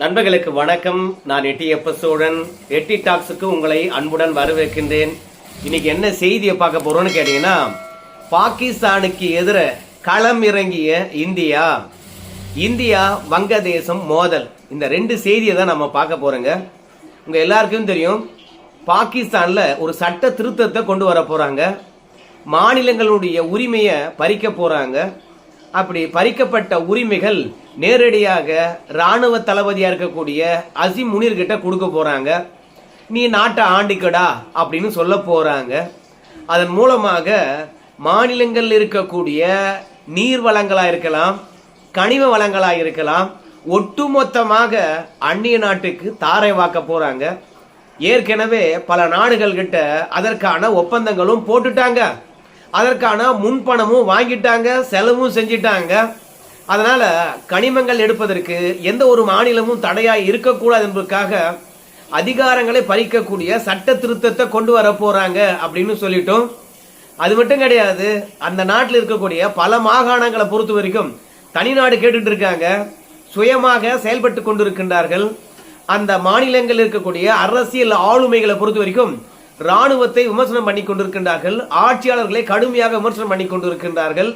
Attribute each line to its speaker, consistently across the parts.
Speaker 1: நண்பர்களுக்கு வணக்கம். நான் எட்டி எப்பசோடன் எட்டி டாக்ஸுக்கு உங்களை அன்புடன் வரவேற்கின்றேன். இன்னைக்கு என்ன செய்தியை பார்க்க போறோம்னு கேட்டீங்கன்னா பாகிஸ்தானுக்கு எதிர களம் இறங்கிய இந்தியா. இந்தியா வங்கதேசம் மோதல். இந்த ரெண்டு செய்தியை தான் நம்ம பார்க்க போறோங்க. உங்க எல்லாருக்கும் தெரியும் பாகிஸ்தான்ல ஒரு சட்ட திருத்தத்தை கொண்டு வர போறாங்க. மாநிலங்களுடைய உரிமையை பறிக்க போறாங்க. அப்படி பறிக்கப்பட்ட உரிமைகள் நேரடியாக ராணுவ தளபதியாக இருக்கக்கூடிய அசிம் முனிர்கிட்ட கொடுக்க போகிறாங்க நீ நாட்டை ஆண்டிக்கடா அப்படின்னு சொல்ல போகிறாங்க அதன் மூலமாக மாநிலங்களில் இருக்கக்கூடிய நீர் வளங்களாக இருக்கலாம் கனிம வளங்களாக இருக்கலாம் ஒட்டுமொத்தமாக அந்நிய நாட்டுக்கு தாரை வாக்க போகிறாங்க ஏற்கனவே பல நாடுகள் கிட்ட அதற்கான ஒப்பந்தங்களும் போட்டுட்டாங்க. அதற்கான முன்பணமும் வாங்கிட்டாங்க செலவும் செஞ்சிட்டாங்க. அதனால் கனிமங்கள் எடுப்பதற்கு எந்த ஒரு மாநிலமும் தடையாக இருக்கக்கூடாது என்பதற்காக அதிகாரங்களை பறிக்கக்கூடிய சட்ட திருத்தத்தை கொண்டு வர போகிறாங்க அப்படின்னு சொல்லிட்டோம். அது மட்டும் கிடையாது அந்த நாட்டில் இருக்கக்கூடிய பல மாகாணங்களை பொறுத்த வரைக்கும் தனிநாடு கேட்டுட்டு இருக்காங்க. சுயமாக செயல்பட்டு கொண்டிருக்கின்றார்கள். அந்த மாநிலங்களில் இருக்கக்கூடிய அரசியல் ஆளுமைகளை பொறுத்த வரைக்கும் ராணுவத்தை விமர்சனம் பண்ணி கொண்டிருக்கின்றார்கள். ஆட்சியாளர்களை கடுமையாக விமர்சனம் பண்ணி கொண்டிருக்கின்றார்கள்.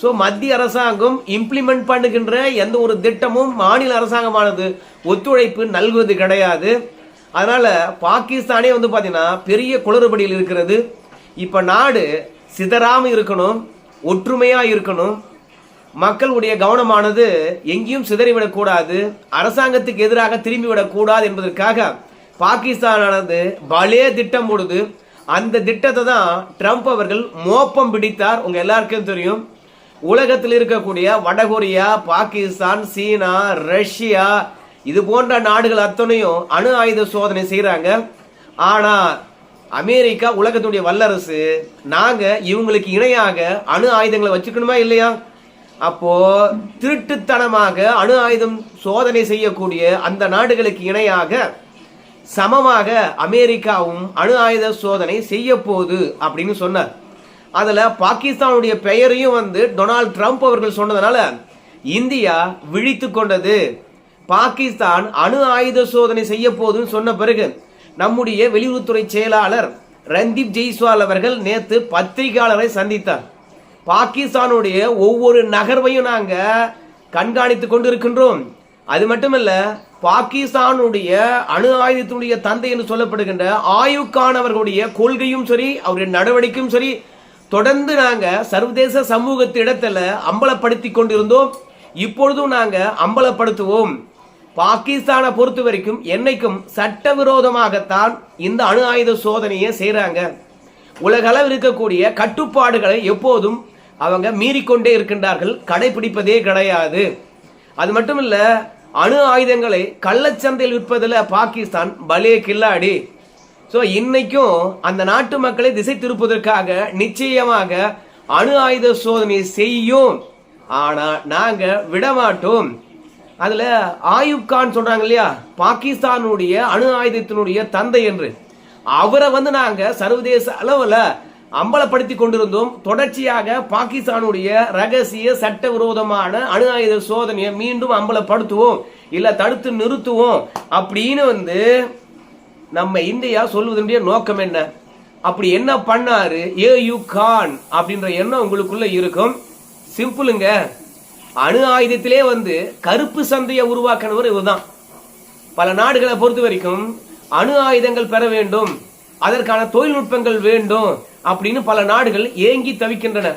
Speaker 1: ஸோ மத்திய அரசாங்கம் இம்ப்ளிமெண்ட் பண்ணுகின்ற எந்த ஒரு திட்டமும் மாநில அரசாங்கமானது ஒத்துழைப்பு நல்குவது கிடையாது. அதனால் பாகிஸ்தானே வந்து பார்த்தீங்கன்னா பெரிய குளறுபடியில் இருக்கிறது. இப்போ நாடு சிதறாம இருக்கணும் ஒற்றுமையாக இருக்கணும். மக்களுடைய கவனமானது எங்கேயும் சிதறிவிடக்கூடாது. அரசாங்கத்துக்கு எதிராக திரும்பிவிடக்கூடாது என்பதற்காக பாகிஸ்தானானது பலே திட்டம் போடுது. அந்த திட்டத்தை தான் ட்ரம்ப் அவர்கள் மோப்பம் பிடித்தார். உங்க எல்லாருக்கும் தெரியும். உலகத்தில் இருக்கக்கூடிய வடகொரியா பாகிஸ்தான் சீனா ரஷ்யா இது போன்ற நாடுகள் அத்தனையும் அணு ஆயுத சோதனை செய்கிறாங்க ஆனா அமெரிக்கா உலகத்துடைய வல்லரசு நாங்க இவங்களுக்கு இணையாக அணு ஆயுதங்களை வச்சுக்கணுமா இல்லையா? அப்போ திருட்டுத்தனமாக அணு ஆயுதம் சோதனை செய்யக்கூடிய அந்த நாடுகளுக்கு இணையாக சமமாக அமெரிக்காவும் அணு ஆயுத சோதனை செய்ய போகுது அப்படின்னு சொன்னார். அதில் பாகிஸ்தானுடைய பெயரையும் வந்து டொனால்ட் ட்ரம்ப் அவர்கள் சொன்னதுனால இந்தியா விழித்து கொண்டது. பாகிஸ்தான் அணு ஆயுத சோதனை செய்ய போதுன்னு சொன்ன பிறகு நம்முடைய வெளியுறவுத்துறை செயலாளர் ரந்தீப் ஜெய்ஸ்வால் அவர்கள் நேற்று பத்திரிகையாளரை சந்தித்தார். பாகிஸ்தானுடைய ஒவ்வொரு நகர்வையும் நாங்கள் கண்காணித்து கொண்டு இருக்கின்றோம் அது மட்டுமல்ல பாகிஸ்தானுடைய அணு ஆயுதத்தினுடைய தந்தை என்று சொல்லப்படுகின்ற ஆயுக்கானவர்களுடைய கொள்கையும் சரி அவருடைய நடவடிக்கையும் சரி தொடர்ந்து நாங்கள் சர்வதேச சமூகத்திடத்துல அம்பலப்படுத்தி கொண்டிருந்தோம். இப்பொழுதும் நாங்கள் அம்பலப்படுத்துவோம். பாகிஸ்தானை பொறுத்த வரைக்கும் என்னைக்கும் சட்டவிரோதமாகத்தான் இந்த அணு ஆயுத சோதனையை செய்கிறாங்க உலகளவில் இருக்கக்கூடிய கட்டுப்பாடுகளை எப்போதும் அவங்க மீறிக்கொண்டே இருக்கின்றார்கள். கடைபிடிப்பதே கிடையாது. அது மட்டும் இல்லை அணு ஆயுதங்களை கள்ளச்சந்தையில் விற்பதில் பாகிஸ்தான் பலே கில்லாடி. ஸோ இன்னைக்கும் அந்த நாட்டு மக்களை திசை திருப்பதற்காக நிச்சயமாக அணு ஆயுத சோதனை செய்யும். ஆனால் நாங்கள் விடமாட்டோம். அதில் ஆயுப் கான் இல்லையா? பாகிஸ்தானுடைய அணு ஆயுதத்தினுடைய தந்தை என்று. அவரை வந்து நாங்கள் சர்வதேச அளவில் அம்பலப்படுத்தி கொண்டிருந்தும். தொடர்ச்சியாக பாகிஸ்தானுடைய ரகசிய சட்டவிரோதமான அணு ஆயுத சோதனையை மீண்டும் அம்பலப்படுத்துவோம். இல்ல தடுத்து நிறுத்துவோம். அப்படின்னு வந்து நம்ம இந்தியா சொல்வதனுடைய நோக்கம் என்ன? அப்படி என்ன பண்ணாரு? யூ கான் அப்படின்ற எண்ணம் உங்களுக்குள்ள இருக்கும். சிம்பிளுங்க. அணு ஆயுதத்திலே வந்து கருப்பு சந்தையை உருவாக்கினவர் இவர்தான். பல நாடுகளை பொறுத்த வரைக்கும் அணு ஆயுதங்கள் பெற வேண்டும். அதற்கான தொழில்நுட்பங்கள் வேண்டும் அப்படின்னு பல நாடுகள் ஏங்கி தவிக்கின்றன.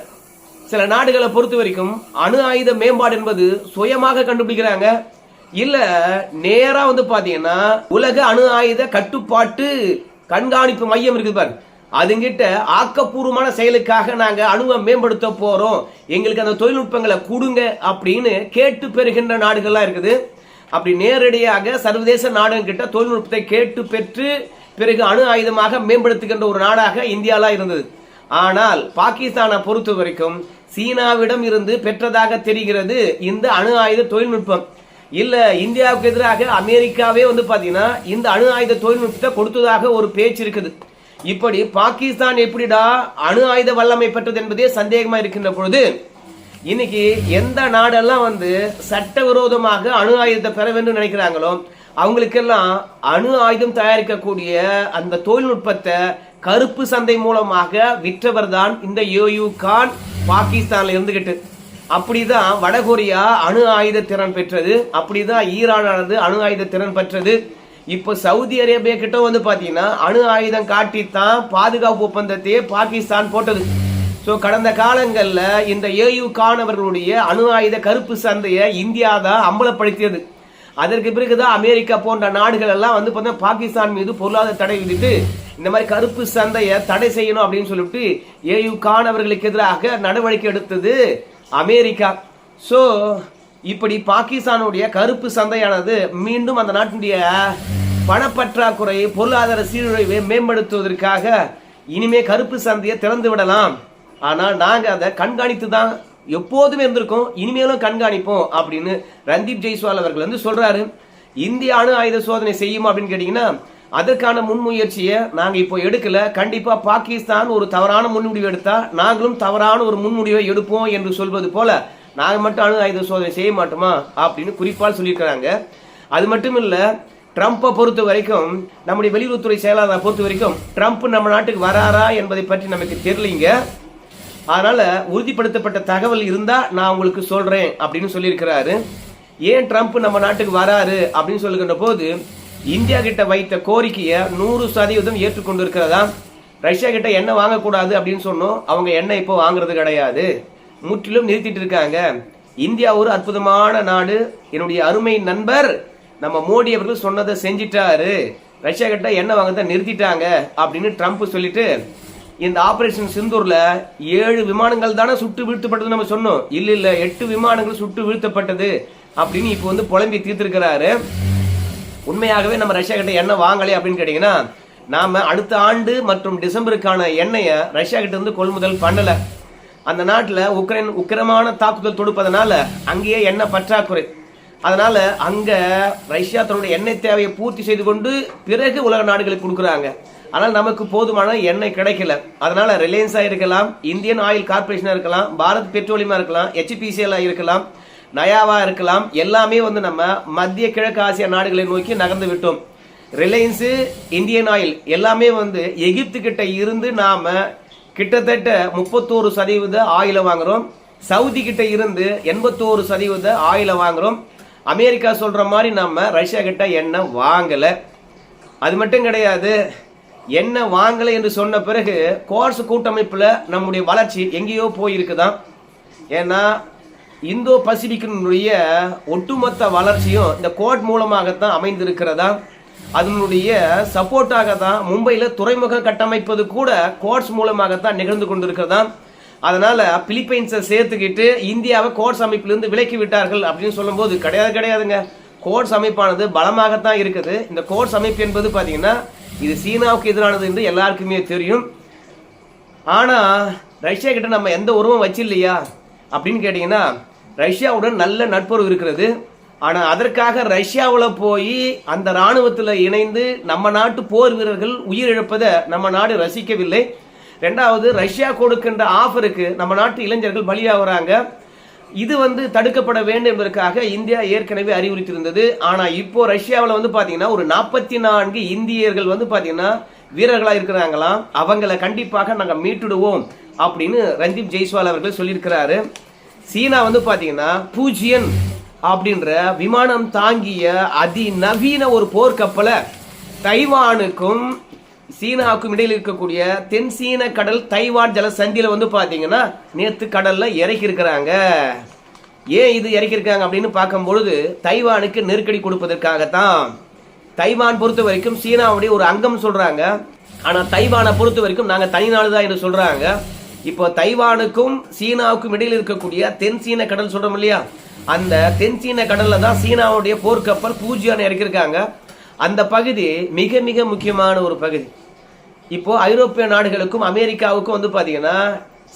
Speaker 1: சில நாடுகளை பொறுத்த வரைக்கும் அணு ஆயுத மேம்பாடு என்பது சுயமாக கண்டுபிடிக்கிறாங்க. இல்ல நேரா வந்து பாத்தீங்கன்னா உலக அணு ஆயுத கட்டுப்பாட்டு கண்காணிப்பு மையம் இருக்குது பாரு. அதுங்கிட்ட ஆக்கப்பூர்வமான செயலுக்காக நாங்க அணுவை மேம்படுத்த போறோம். எங்களுக்கு அந்த தொழில்நுட்பங்களை கொடுங்க அப்படின்னு கேட்டு பெறுகின்ற நாடுகள்லாம் இருக்குது. அப்படி நேரடியாக சர்வதேச நாடுகிட்ட தொழில்நுட்பத்தை கேட்டு பெற்று பிறகு அணு ஆயுதமாக மேம்படுத்துகின்ற ஒரு நாடாக இந்தியாலாம் இருந்தது. ஆனால் பாகிஸ்தானை பொறுத்த வரைக்கும் சீனாவிடம் இருந்து பெற்றதாக தெரிகிறது இந்த அணு ஆயுத தொழில்நுட்பம். இல்ல இந்தியாவுக்கு எதிராக அமெரிக்காவே வந்து பாத்தீங்கன்னா இந்த அணு ஆயுத தொழில்நுட்பத்தை கொடுத்ததாக ஒரு பேச்சு இருக்குது. இப்படி பாகிஸ்தான் எப்படிடா அணு ஆயுத வல்லமை பெற்றது என்பதே சந்தேகமா இருக்கின்ற பொழுது இன்னைக்கு எந்த நாடெல்லாம் வந்து சட்டவிரோதமாக அணு ஆயுதத்தை பெற வேண்டும் நினைக்கிறாங்களோ அவங்களுக்கெல்லாம் அணு ஆயுதம் தயாரிக்கக்கூடிய அந்த தொழில்நுட்பத்தை கருப்பு சந்தை மூலமாக விற்றவர் தான் இந்த யோயு கான் பாகிஸ்தான்ல இருந்துகிட்டு. அப்படிதான் வடகொரியா அணு ஆயுத திறன் பெற்றது. அப்படிதான் ஈரானானது அணு ஆயுத திறன் பெற்றது. இப்போ சவுதி அரேபியா கிட்ட வந்து பார்த்தீங்கன்னா அணு ஆயுதம் காட்டித்தான் பாதுகாப்பு ஒப்பந்தத்தையே பாகிஸ்தான் போட்டது. ஸோ கடந்த காலங்களில் இந்த ஏயு கான் அவர்களுடைய அணு ஆயுத கருப்பு சந்தையை இந்தியா தான் அம்பலப்படுத்தியது. அதற்கு பிறகுதான் அமெரிக்கா போன்ற நாடுகள் எல்லாம் வந்து பார்த்தீங்கன்னா பாகிஸ்தான் மீது பொருளாதார தடை விதித்து இந்த மாதிரி கருப்பு சந்தையை தடை செய்யணும் அப்படின்னு சொல்லிட்டு ஏயு கான் அவர்களுக்கு எதிராக நடவடிக்கை எடுத்தது அமெரிக்கா. ஸோ இப்படி பாகிஸ்தானுடைய கருப்பு சந்தையானது மீண்டும் அந்த நாட்டினுடைய பணப்பற்றாக்குறை பொருளாதார சீருழைவை மேம்படுத்துவதற்காக இனிமே கருப்பு சந்தையை திறந்து விடலாம் ஆனால் நாங்கள் அதை கண்காணித்து தான் எப்போதுமே இருந்திருக்கும் இனிமேலும் கண்காணிப்போம் அப்படின்னு ரந்தீப் ஜெய்ஸ்வால் அவர்கள் வந்து சொல்றாரு. இந்திய அணு ஆயுத சோதனை செய்யும் அப்படின்னு கேட்டீங்கன்னா அதற்கான முன்முயற்சியை நாங்கள் இப்போ எடுக்கல. கண்டிப்பா பாகிஸ்தான் ஒரு தவறான முன்முடிவு எடுத்தா நாங்களும் தவறான ஒரு முன்முடிவை எடுப்போம் என்று சொல்வது போல நாங்கள் மட்டும் அணு ஆயுத சோதனை செய்ய மாட்டோமா அப்படின்னு குறிப்பால் சொல்லியிருக்கிறாங்க. அது மட்டும் இல்ல ட்ரம்ப்பை பொறுத்த வரைக்கும் நம்முடைய வெளியுறவுத்துறை செயலாளரை பொறுத்த வரைக்கும் ட்ரம்ப் நம்ம நாட்டுக்கு வராரா என்பதை பற்றி நமக்கு தெரியலீங்க. அதனால உறுதிப்படுத்தப்பட்ட தகவல் இருந்தா நான் உங்களுக்கு சொல்றேன் அப்படின்னு சொல்லியிருக்கிறாரு. ஏன் ட்ரம்ப் நம்ம நாட்டுக்கு வராரு அப்படின்னு சொல்லுகின்ற போது இந்தியா கிட்ட வைத்த கோரிக்கையை நூறு சதவீதம் ஏற்றுக்கொண்டு இருக்கிறதா ரஷ்யா கிட்ட எண்ணெய் வாங்கக்கூடாது அப்படின்னு சொன்னோம். அவங்க எண்ணெய் இப்போ வாங்குறது கிடையாது. முற்றிலும் நிறுத்திட்டு இருக்காங்க. இந்தியா ஒரு அற்புதமான நாடு. என்னுடைய அருமை நண்பர் நம்ம மோடி அவர்கள் சொன்னதை செஞ்சிட்டாரு. ரஷ்யா கிட்ட எண்ணெய் வாங்கத்தை நிறுத்திட்டாங்க அப்படின்னு ட்ரம்ப் சொல்லிட்டு இந்த ஆபரேஷன் சிந்தூர்ல ஏழு விமானங்கள் தானே சுட்டு வீழ்த்தப்பட்டது நம்ம சொன்னோம். இல்ல இல்ல எட்டு விமானங்கள் சுட்டு வீழ்த்தப்பட்டது அப்படின்னு இப்போ வந்து புலம்பி தீர்த்திருக்கிறாரு. உண்மையாகவே நம்ம ரஷ்யா கிட்ட எண்ணெய் வாங்கலை அப்படின்னு கேட்டீங்கன்னா நாம அடுத்த ஆண்டு மற்றும் டிசம்பருக்கான எண்ணெயை ரஷ்யா கிட்ட இருந்து கொள்முதல் பண்ணல. அந்த நாட்டில் உக்ரைன் உக்கிரமான தாக்குதல் தொடுப்பதனால அங்கேயே எண்ணெய் பற்றாக்குறை. அதனால அங்க ரஷ்யா தன்னுடைய எண்ணெய் தேவையை பூர்த்தி செய்து கொண்டு பிறகு உலக நாடுகளுக்கு கொடுக்குறாங்க. ஆனால் நமக்கு போதுமான எண்ணெய் கிடைக்கல. அதனால ரிலையன்ஸாக இருக்கலாம் இந்தியன் ஆயில் கார்பரேஷனாக இருக்கலாம் பாரத் பெட்ரோலியமாக இருக்கலாம் ஹெச்பிசிஎல்லாக இருக்கலாம் நயாவாக இருக்கலாம் எல்லாமே வந்து நம்ம மத்திய கிழக்கு ஆசிய நாடுகளை நோக்கி நகர்ந்து விட்டோம். ரிலையன்ஸு இந்தியன் ஆயில் எல்லாமே வந்து எகிப்து கிட்ட இருந்து நாம் கிட்டத்தட்ட முப்பத்தோரு சதவீத ஆயிலை வாங்குறோம். சவுதி கிட்ட இருந்து எண்பத்தோரு சதவீத ஆயிலை வாங்குறோம். அமெரிக்கா சொல்கிற மாதிரி நம்ம ரஷ்யா கிட்ட எண்ணெய் வாங்கலை. அது மட்டும் கிடையாது என்ன வாங்கலை என்று சொன்ன பிறகு கோர்ஸ் கூட்டமைப்பில் நம்முடைய வளர்ச்சி எங்கேயோ போயிருக்குதான். ஏன்னா இந்தோ பசிபிக்கினுடைய ஒட்டுமொத்த வளர்ச்சியும் இந்த கோட் மூலமாகத்தான் அமைந்திருக்கிறதா அதனுடைய சப்போர்ட்டாக தான் மும்பையில் துறைமுக கட்டமைப்பது கூட கோட்ஸ் மூலமாகத்தான் நிகழ்ந்து கொண்டிருக்கிறதா. அதனால பிலிப்பைன்ஸை சேர்த்துக்கிட்டு இந்தியாவை கோட்ஸ் அமைப்பிலிருந்து விலக்கி விட்டார்கள் அப்படின்னு சொல்லும்போது கிடையாது கிடையாதுங்க. கோட்ஸ் அமைப்பானது பலமாகத்தான் இருக்குது. இந்த கோட்ஸ் அமைப்பு என்பது பார்த்தீங்கன்னா இது சீனாவுக்கு எதிரானது என்று எல்லாருக்குமே தெரியும். ஆனால் ரஷ்யா கிட்ட நம்ம எந்த உறவும் வச்சில்லையா? அப்படின்னு கேட்டிங்கன்னா ரஷ்யாவுடன் நல்ல நட்புறவு இருக்கிறது. ஆனால் அதற்காக ரஷ்யாவில் போய் அந்த இராணுவத்தில் இணைந்து நம்ம நாட்டு போர் வீரர்கள் உயிரிழப்பதை நம்ம நாடு ரசிக்கவில்லை. ரெண்டாவது ரஷ்யா கொடுக்கின்ற ஆஃபருக்கு நம்ம நாட்டு இளைஞர்கள் பலியாகிறாங்க. இது வந்து தடுக்கப்பட வேண்டும் என்பதற்காக இந்தியா ஏற்கனவே அறிவுறுத்தியிருந்தது. ஆனா இப்போ ரஷ்யாவில் வந்து பாத்தீங்கன்னா ஒரு நாற்பத்தி நான்கு இந்தியர்கள் வந்து பாத்தீங்கன்னா வீரர்களா இருக்கிறாங்களாம் அவங்கள கண்டிப்பாக நாங்க மீட்டுடுவோம் அப்படின்னு ரஞ்சிப் ஜெய்ஸ்வால் அவர்கள் சொல்லியிருக்கிறாரு. சீனா வந்து பாத்தீங்கன்னா பூஜ்யன் அப்படின்ற விமானம் தாங்கிய அதிநவீன ஒரு போர்க்கப்பலை தைவானுக்கும் சீனாவுக்கும் இடையில் இருக்கக்கூடிய தென் சீன கடல் தைவான் ஜலசந்தியில் வந்து பார்த்தீங்கன்னா நேற்று கடலில் இறக்கியிருக்கிறாங்க. ஏன் இது இறக்கியிருக்காங்க அப்படின்னு பார்க்கும்பொழுது தைவானுக்கு நெருக்கடி கொடுப்பதற்காகத்தான். தைவான் பொறுத்த வரைக்கும் சீனாவுடைய ஒரு அங்கம் சொல்கிறாங்க ஆனால் தைவானை பொறுத்த வரைக்கும் நாங்கள் தனி நாடு தான் என்று சொல்கிறாங்க இப்போ தைவானுக்கும் சீனாவுக்கும் இடையில் இருக்கக்கூடிய தென் சீன கடல் சொல்கிறோம் இல்லையா? அந்த தென் சீன கடலில் தான் சீனாவுடைய போர்க்கப்பல் பூஜ்யான் இறக்கியிருக்காங்க. அந்த பகுதி மிக மிக முக்கியமான ஒரு பகுதி. இப்போ ஐரோப்பிய நாடுகளுக்கும் அமெரிக்காவுக்கும் வந்து பாத்தீங்கன்னா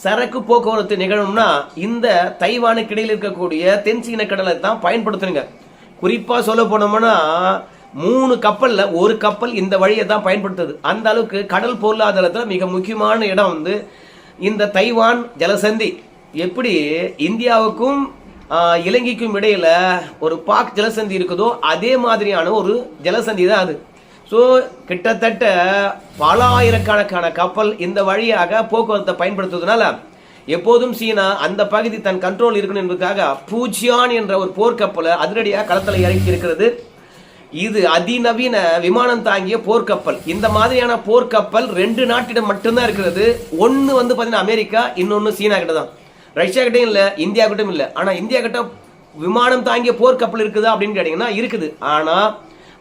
Speaker 1: சரக்கு போக்குவரத்து நிகழும்னா இந்த தைவானுக்கு இடையில் இருக்கக்கூடிய தென்சீன கடலை தான் பயன்படுத்துனுங்க. குறிப்பா சொல்ல போனோம்னா மூணு கப்பல்ல ஒரு கப்பல் இந்த வழியை தான் பயன்படுத்துது. அந்த அளவுக்கு கடல் பொருளாதாரத்துல மிக முக்கியமான இடம் வந்து இந்த தைவான் ஜலசந்தி. எப்படி? இந்தியாவுக்கும் இலங்கைக்கும் இடையில ஒரு பாக் ஜலசந்தி இருக்குதோ அதே மாதிரியான ஒரு ஜலசந்தி தான் அது. ஸோ கிட்டத்தட்ட பல ஆயிரக்கணக்கான கப்பல் இந்த வழியாக போக்குவரத்தை பயன்படுத்துவதனால எப்போதும் சீனா அந்த பகுதி தன் கண்ட்ரோல் இருக்கணும் என்பதற்காக பூஜியான் என்ற ஒரு போர்க்கப்பலை அதிரடியாக களத்தில் இறக்கி இருக்கிறது. இது அதிநவீன விமானம் தாங்கிய போர்க்கப்பல். இந்த மாதிரியான போர்க்கப்பல் ரெண்டு நாட்டிடம் மட்டும்தான் இருக்கிறது. ஒன்று வந்து பார்த்தீங்கன்னா அமெரிக்கா இன்னொன்று சீனா கிட்ட தான் ரஷ்யா கிட்டையும் இல்லை இந்தியா கிட்டையும் இல்லை. ஆனால் இந்தியா கிட்ட விமானம் தாங்கிய போர்க்கப்பல் இருக்குதா அப்படின்னு கேட்டிங்கன்னா இருக்குது. ஆனால்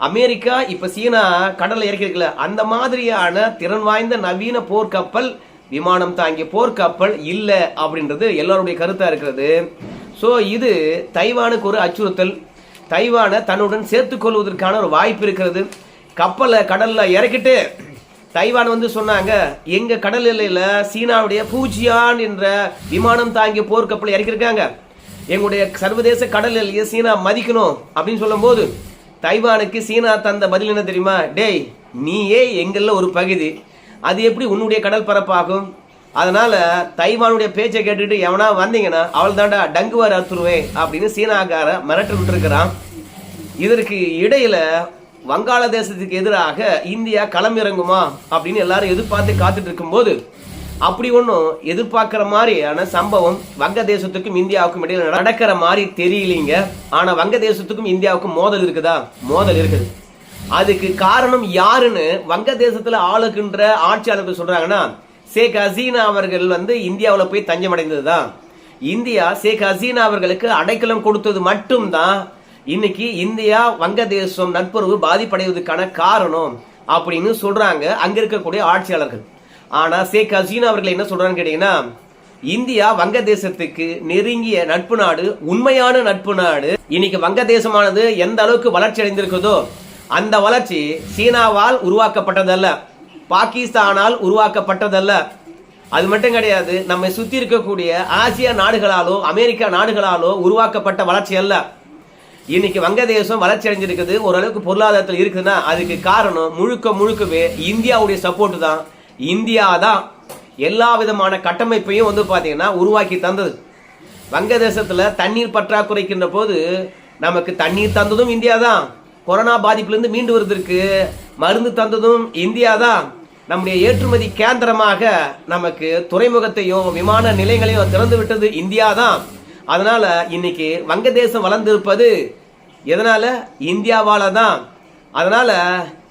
Speaker 1: அமெரிக்கா இப்ப சீனா கடலில் இறக்கியிருக்கல அந்த மாதிரியான திறன் வாய்ந்த நவீன போர்க்கப்பல் விமானம் தாங்கிய போர்க்கப்பல் இல்லை அப்படின்றது எல்லாருடைய கருத்தா இருக்கிறது. ஸோ இது தைவானுக்கு ஒரு அச்சுறுத்தல். தைவானை தன்னுடன் சேர்த்து கொள்வதற்கான ஒரு வாய்ப்பு இருக்கிறது. கப்பலை கடல்ல இறக்கிட்டு தைவான் வந்து சொன்னாங்க எங்க கடல் எல்லையில சீனாவுடைய பூஜியான் என்ற விமானம் தாங்கிய போர்க்கப்பலை இறக்கியிருக்காங்க. எங்களுடைய சர்வதேச கடல் எல்லையை சீனா மதிக்கணும். அப்படின்னு சொல்லும்போது தைவானுக்கு சீனா தந்த பதில் என்ன தெரியுமா? டேய் நீயே எங்கள்ல ஒரு பகுதி. அது எப்படி உன்னுடைய கடல் பரப்பாகும்? அதனால தைவானுடைய பேச்சை கேட்டுட்டு எவனா வந்தீங்கன்னா அவள் தாண்டா டங்குவார் அத்துருவேன் அப்படின்னு சீனாக்கார மிரட்டு விட்டுருக்கிறான். இதற்கு இடையில வங்காளதேசத்துக்கு எதிராக இந்தியா களம் இறங்குமா அப்படின்னு எல்லாரும் எதிர்பார்த்து காத்துட்டு இருக்கும்போது அப்படி ஒன்றும் எதிர்பார்க்குற மாதிரியான சம்பவம் வங்கதேசத்துக்கும் இந்தியாவுக்கும் இடையில் நடக்கிற மாதிரி தெரியலீங்க. ஆனால் வங்கதேசத்துக்கும் இந்தியாவுக்கும் மோதல் இருக்குதா? மோதல் இருக்குது. அதுக்கு காரணம் யாருன்னு வங்கதேசத்தில் ஆளுகின்ற ஆட்சியாளர்கள் சொல்கிறாங்கன்னா ஷேக் ஹசீனா அவர்கள் வந்து இந்தியாவில் போய் தஞ்சமடைந்தது தான் இந்தியா ஷேக் ஹசீனா அவர்களுக்கு அடைக்கலம் கொடுத்தது மட்டும்தான் இன்னைக்கு இந்தியா வங்கதேசம் நட்புறவு பாதிப்படைவதற்கான காரணம் அப்படின்னு சொல்றாங்க அங்க இருக்கக்கூடிய ஆட்சியாளர்கள். ஆனா ஷேக் ஹசீனா அவர்கள் என்ன சொல்றாங்கன்னு கேட்டீங்கன்னா இந்தியா வங்கதேசத்துக்கு நெருங்கிய நட்பு நாடு உண்மையான நட்பு நாடு. இன்னைக்கு வங்கதேசமானது எந்த அளவுக்கு வளர்ச்சி அடைந்திருக்குதோ அந்த வளர்ச்சி சீனாவால் உருவாக்கப்பட்டதல்ல. பாகிஸ்தானால் உருவாக்கப்பட்டதல்ல. அது மட்டும் கிடையாது நம்மை சுத்தி இருக்கக்கூடிய ஆசிய நாடுகளாலோ அமெரிக்கா நாடுகளாலோ உருவாக்கப்பட்ட வளர்ச்சி அல்ல. இன்னைக்கு வங்கதேசம் வளர்ச்சி அடைஞ்சிருக்குது ஓரளவுக்கு பொருளாதாரத்தில் இருக்குதுன்னா அதுக்கு காரணம் முழுக்க முழுக்கவே இந்தியாவுடைய சப்போர்ட் தான். இந்தியா தான் எல்லா விதமான கட்டமைப்பையும் வந்து பார்த்தீங்கன்னா உருவாக்கி தந்தது. வங்கதேசத்தில் தண்ணீர் பற்றாக்குறைக்கின்ற போது நமக்கு தண்ணீர் தந்ததும் இந்தியா தான் கொரோனா பாதிப்புலேருந்து மீண்டு வருவதற்கு மருந்து தந்ததும் இந்தியா தான் நம்முடைய ஏற்றுமதி கேந்திரமாக நமக்கு துறைமுகத்தையும் விமான நிலையங்களையும் திறந்து விட்டது இந்தியா தான் அதனால் இன்னைக்கு வங்கதேசம் வளர்ந்திருப்பது எதனால்? இந்தியாவால் தான் அதனால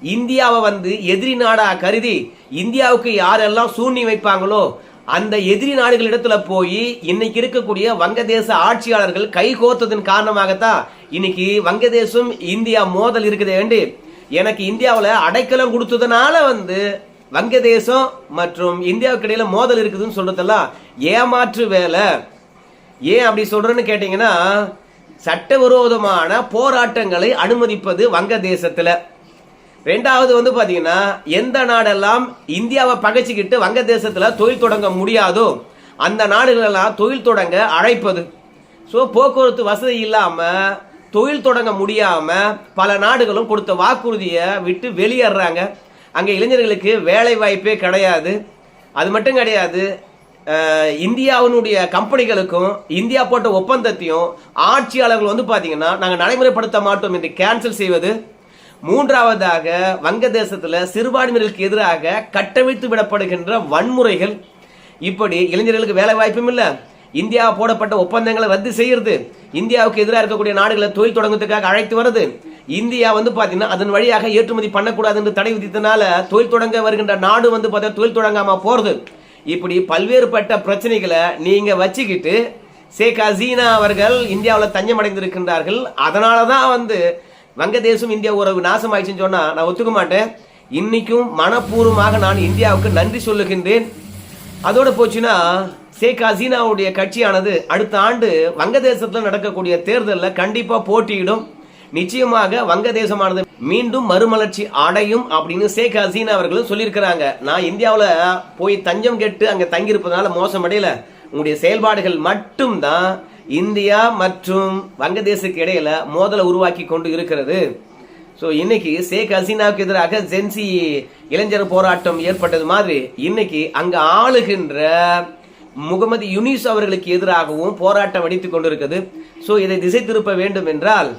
Speaker 1: இந்தியாவை வந்து எதிரி நாடா கருதி இந்தியாவுக்கு யாரெல்லாம் சூழ்நி வைப்பாங்களோ அந்த எதிரி நாடுகள் இடத்துல போய் இன்னைக்கு இருக்கக்கூடிய வங்கதேச ஆட்சியாளர்கள் கை கோத்ததன் காரணமாகத்தான் இன்னைக்கு வங்கதேசம் இந்தியா மோதல் இருக்குது வேண்டி எனக்கு இந்தியாவில் அடைக்கலம் கொடுத்ததுனால வந்து வங்கதேசம் மற்றும் இந்தியாவுக்கு இடையில மோதல் இருக்குதுன்னு சொல்றதெல்லாம் ஏமாற்று வேலை. ஏன் அப்படி சொல்றேன்னு கேட்டீங்கன்னா சட்டவிரோதமான போராட்டங்களை அனுமதிப்பது வங்கதேசத்தில். ரெண்டாவது வந்து பாத்தீங்கன்னா எந்த நாடெல்லாம் இந்தியாவை பகைச்சிக்கிட்டு வங்கதேசத்தில் தொழில் தொடங்க முடியாதோ அந்த நாடுகளெல்லாம் தொழில் தொடங்க அழைப்பது. ஸோ போக்குவரத்து வசதி இல்லாம தொழில் தொடங்க முடியாம பல நாடுகளும் கொடுத்த வாக்குறுதியை விட்டு வெளியேறாங்க அங்கே இளைஞர்களுக்கு வேலை வாய்ப்பே கிடையாது. அது மட்டும் கிடையாது இந்தியாவினுடைய கம்பெனிகளுக்கும் இந்தியா போட்ட ஒப்பந்தத்தையும் ஆட்சியாளர்கள் வந்து பார்த்தீங்கன்னா நாங்கள் நடைமுறைப்படுத்த மாட்டோம் என்று கேன்சல் செய்வது. மூன்றாவதாக வங்கதேசத்தில் சிறுபான்மையினருக்கு எதிராக கட்டமைத்து விடப்படுகின்ற வன்முறைகள். இப்படி இளைஞர்களுக்கு வேலை வாய்ப்பும் இல்லை. இந்தியா போடப்பட்ட ஒப்பந்தங்களை ரத்து செய்யறது. இந்தியாவுக்கு எதிராக இருக்கக்கூடிய நாடுகளை தொழில் தொடங்குறதுக்காக அழைத்து வருது இந்தியா வந்து பார்த்தீங்கன்னா அதன் வழியாக ஏற்றுமதி பண்ணக்கூடாது என்று தடை விதித்தனால தொழில் தொடங்க வருகின்ற நாடு வந்து பார்த்தா தொழில் தொடங்காமல் போகிறது இப்படி பல்வேறுபட்ட பிரச்சனைகளை நீங்க வச்சுக்கிட்டு ஷேக் ஹசீனா அவர்கள் இந்தியாவில் தஞ்சம் அடைந்திருக்கின்றார்கள் அதனால தான் வந்து வங்கதேசம் இந்தியா உறவு நாசம் ஆயிடுச்சுன்னு சொன்னா நான் ஒத்துக்க மாட்டேன். இன்னைக்கும் மனப்பூர்வமாக நான் இந்தியாவுக்கு நன்றி சொல்லுகின்றேன். அதோடு போச்சுன்னா ஷேக் ஹசீனாவுடைய கட்சியானது அடுத்த ஆண்டு வங்கதேசத்தில் நடக்கக்கூடிய தேர்தலில் கண்டிப்பாக போட்டியிடும். நிச்சயமாக வங்கதேசமானது மீண்டும் மறுமலர்ச்சி அடையும் அப்படின்னு ஷேக் ஹசீனா அவர்களும் சொல்லியிருக்கிறாங்க. நான் இந்தியாவில் போய் தஞ்சம் கெட்டு அங்கே தங்கியிருப்பதனால மோசமடையில. உங்களுடைய செயல்பாடுகள் மட்டும்தான் இந்தியா மற்றும் வங்கதேசத்துக்கு இடையில மோதலை உருவாக்கி கொண்டு இருக்கிறது. ஸோ இன்னைக்கு ஷேக் ஹசீனாவுக்கு எதிராக ஜென்சி இளைஞர் போராட்டம் ஏற்பட்டது மாதிரி இன்னைக்கு அங்க ஆளுகின்ற முகமது யுனிஸ் அவர்களுக்கு எதிராகவும் போராட்டம் வெடித்துக் கொண்டிருக்கிறது. ஸோ இதை திசை திருப்ப வேண்டும் என்றால்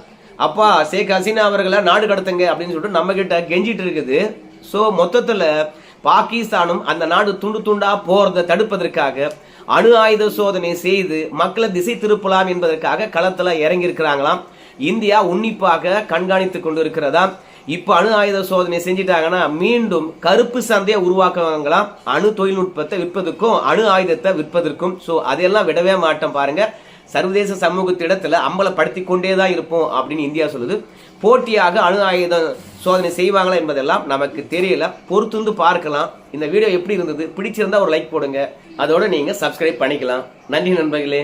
Speaker 1: அப்பா ஷேக் ஹசீனா அவர்களை நாடு கடத்துங்க அப்படின்னு சொல்லிட்டு நம்ம கிட்ட கெஞ்சிட்டு இருக்குது. ஸோ மொத்தத்தில் பாகிஸ்தானும் அந்த நாடு துண்டு துண்டா போறதை தடுப்பதற்காக அணு ஆயுத சோதனை செய்து மக்களை திசை திருப்பலாம் என்பதற்காக களத்துல இறங்கி இருக்கிறாங்களாம் இந்தியா உன்னிப்பாக கண்காணித்துக்கொண்டு இருக்கிறதா இப்ப அணு ஆயுத சோதனை செஞ்சிட்டாங்கன்னா மீண்டும் கருப்பு சந்தையை உருவாக்குவாங்களாம். அணு தொழில்நுட்பத்தை விற்பதற்கும் அணு ஆயுதத்தை விற்பதற்கும். ஸோ அதையெல்லாம் விடவே மாட்டோம் பாருங்க. சர்வதேச சமூகத்திடத்துல அம்பலப்படுத்தி கொண்டே தான் இருப்போம் அப்படின்னு இந்தியா சொல்லுது. போட்டியாக அணு ஆயுதம் சோதனை செய்வாங்களா என்பதெல்லாம் நமக்கு தெரியல. பொறுத்துந்து பார்க்கலாம். இந்த வீடியோ எப்படி இருந்தது? பிடிச்சிருந்தா ஒரு லைக் போடுங்க. அதோட நீங்க சப்ஸ்கிரைப் பண்ணிக்கலாம். நன்றி நண்பர்களே.